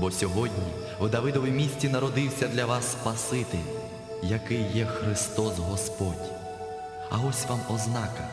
Бо сьогодні в Давидові місті народився для вас Спаситель, який є Христос Господь. А ось вам ознака.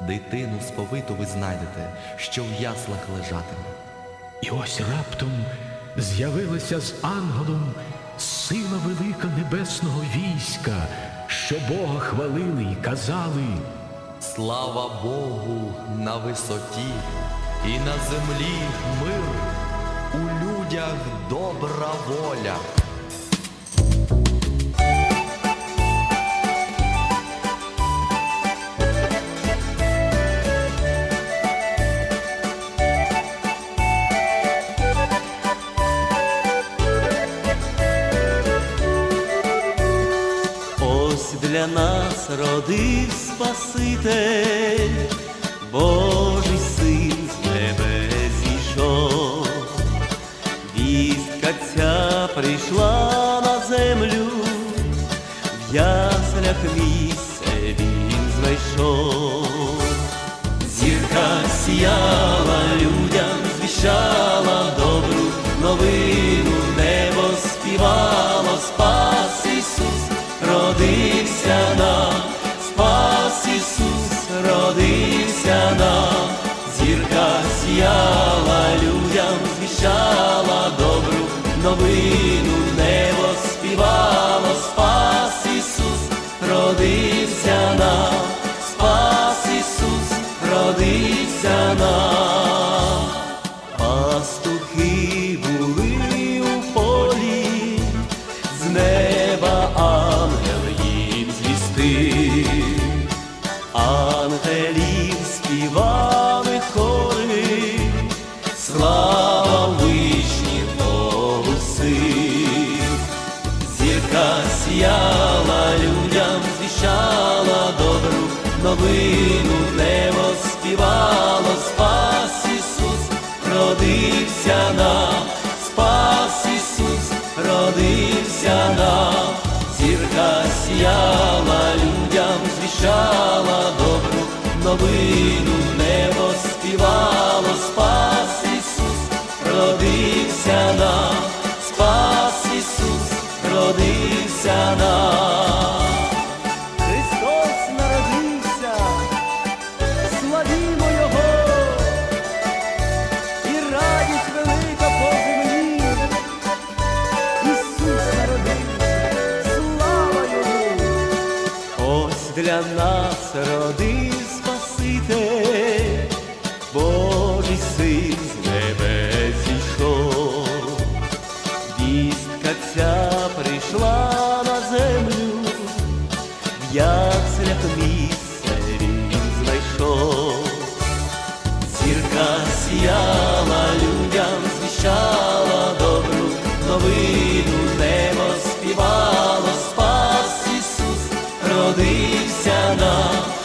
Дитину сповиту ви знайдете, що в яслах лежатиме. І ось раптом з'явилася з ангелом сила велика небесного війська, що Бога хвалили і казали. Слава Богу на висоті і на землі мир, у людях добра воля. Ось для нас родив Спаситель, Божий Ця прийшла на землю, в яслях місце він знайшов. Зірка сіяла людям, звіщала добру новину, небо співало, спас Ісус, родився нам, спас Ісус, родився нам, зірка сіяла новину, небо співало, спас Ісус, родився нам, спас Ісус, родився нам. Пастухи були у полі, з неба ангел їм звістив, ангелів співали Сіяла людям, звіщала добру новину, небо співало, спас Ісус, родився нам, спас Ісус, родився нам, зірка сіяла людям, звіщала добру новину, небо співало, спас для нас роди Спаситель, Божий син з небес ішов, вістка ця прийшла на землю, в яслях місце він знайшов, зірка сія. народився нам.